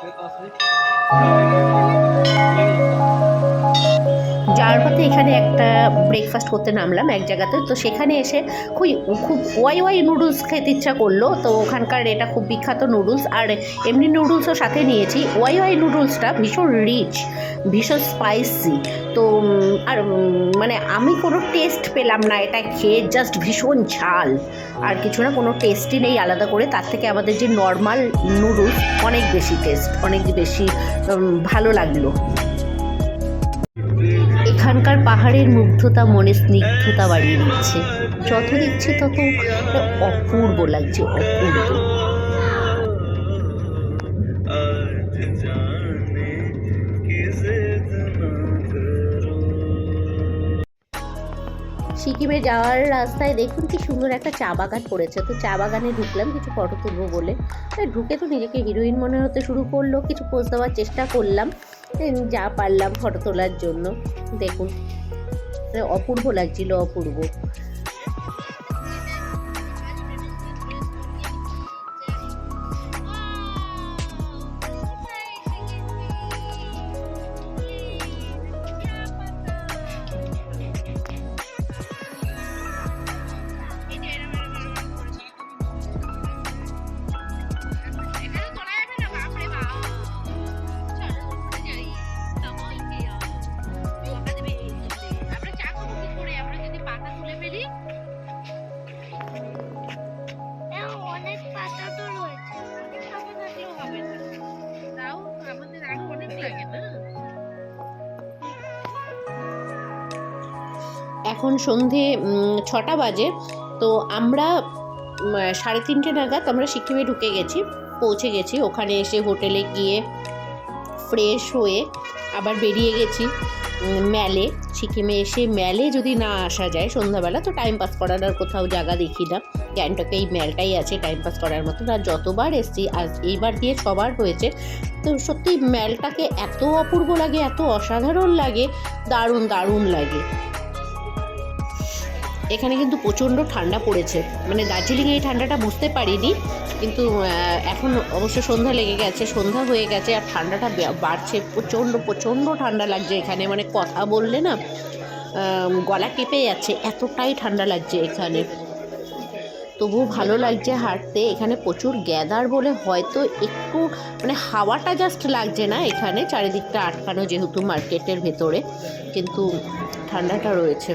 え、あ、そ。যাওয়ার পথে এখানে একটা ব্রেকফাস্ট করতে নামলাম এক জায়গাতে। তো সেখানে এসে খুবই, খুব ওয়াই ওয়াই নুডলস খেতে ইচ্ছা করল। তো ওখানকার এটা খুব বিখ্যাত নুডলস আর এমনি নুডলসও সাথে নিয়েছি। ওয়াই ওয়াই নুডলসটা ভীষণ রিচ ভীষণ স্পাইসি তো আর মানে আমি কোনো টেস্ট পেলাম না এটা খেয়ে জাস্ট ভীষণ ঝাল। আর কিছু না, কোনো টেস্টই নেই আলাদা করে। তার থেকে আমাদের যে নর্মাল নুডলস অনেক বেশি টেস্ট অনেক বেশি ভালো লাগল। এখানকার পাহাড়ের মুগ্ধতা মনে স্নিগ্ধতা বাড়িয়ে দিচ্ছে। যত দেখছি তত অপূর্ব লাগছে অপূর্ব। সিকিমে যাওয়ার রাস্তায় দেখুন কি সুন্দর একটা চা বাগান পড়েছে। তো চা বাগানে ঢুকলাম, কিছু ফটো তুলবো বলে। ঢুকে তো নিজেকে হিরোইন মনে হতে শুরু করল, কিছু পোজ দেওয়ার চেষ্টা করলাম যা পারলাম ফটো তোলার জন্য। দেখুন, অপূর্ব লাগছিল, অপূর্ব। এখন সন্ধে ছটা বাজে, তো আমরা সাড়ে তিনটে নাগাদ আমরা সিকিমে ঢুকে গেছি, পৌঁছে গেছি। ওখানে এসে হোটেলে গিয়ে ফ্রেশ হয়ে আবার বেরিয়ে গেছি ম্যালে সিকিমে এসে ম্যালে যদি না আসা যায় সন্ধ্যাবেলা, তো টাইম পাস করার আর কোথাও জায়গা দেখি না। গ্যাংটকে এই ম্যালটাই আছে টাইম পাস করার মতো আর যতবার এসছি, আজ এইবার দিয়ে ছবার হয়েছে, তো সত্যি ম্যালটাকে এত অপূর্ব লাগে, এত অসাধারণ লাগে, দারুণ দারুণ লাগে। এখানে কিন্তু প্রচণ্ড ঠান্ডা পড়েছে। মানে দার্জিলিংয়ে এই ঠান্ডাটা বুঝতে পারিনি, কিন্তু এখন অবশ্য সন্ধ্যা লেগে গেছে, সন্ধ্যা হয়ে গেছে আর ঠান্ডাটা বাড়ছে। প্রচণ্ড প্রচণ্ড ঠান্ডা লাগছে এখানে। মানে কথা বললে না গলা কেঁপে যাচ্ছে। এতটাই ঠান্ডা লাগছে এখানে। তবুও ভালো লাগছে হাঁটতে। এখানে প্রচুর গ্যাদার বলে হয়তো একটু মানে হাওয়াটা জাস্ট লাগছে না এখানে। চারিদিকটা আটকানো যেহেতু মার্কেটের ভেতরে, কিন্তু ঠান্ডাটা রয়েছে।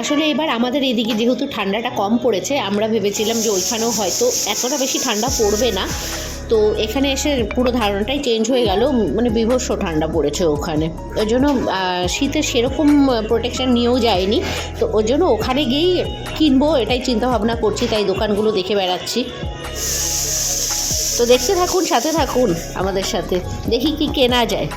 আসলে এবার আমাদের এদিকে যেহেতু ঠান্ডাটা কম পড়েছে, আমরা ভেবেছিলাম যে ওইখানেও হয়তো এতটা বেশি ঠান্ডা পড়বে না। তো এখানে এসে পুরো ধারণাটাই চেঞ্জ হয়ে গেল মানে বিভৎস ঠান্ডা পড়েছে ওখানে। ওই জন্য শীতের সেরকম প্রোটেকশান নিয়েও যায়নি। তো ওই জন্য ওখানে গিয়েই কিনবো, এটাই চিন্তা ভাবনা করছি, তাই দোকানগুলো দেখে বেড়াচ্ছি। তো দেখতে থাকুন, সাথে থাকুন আমাদের সাথে। দেখি কি কেনা যায়।